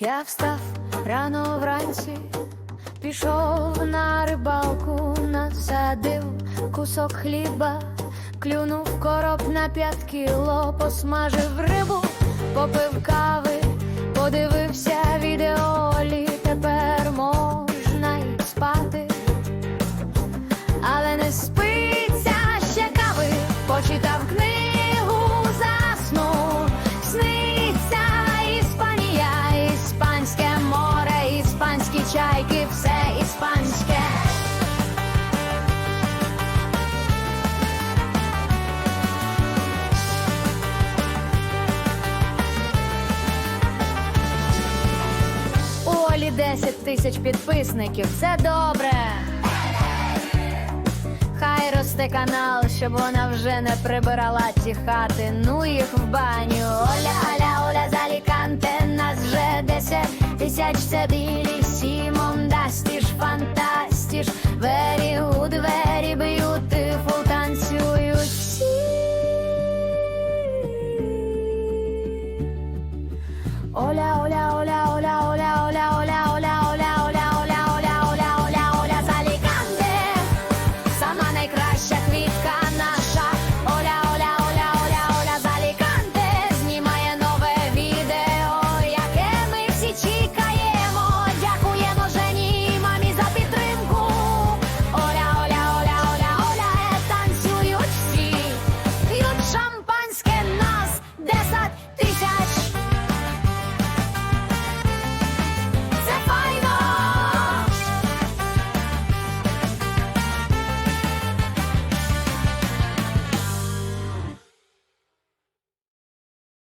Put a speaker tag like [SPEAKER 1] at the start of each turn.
[SPEAKER 1] Я встав рано вранці, пішов на рибалку, насадив кусок хліба, клюнув короб на п'ять кіло, посмажив рибу, попив кави, подивився відеолі, тепер можна й спати, але не спиться 10 тисяч підписників. Це добре. Хай росте канал, щоб вона вже не прибирала ті хати. Ну їх в баню. Оля, аля, оля, заліканте, нас вже 10 тисяч це білі сімом дастіж, фантастіш вері у двері б'ють, тифу танцюють. Оля, оля, оля.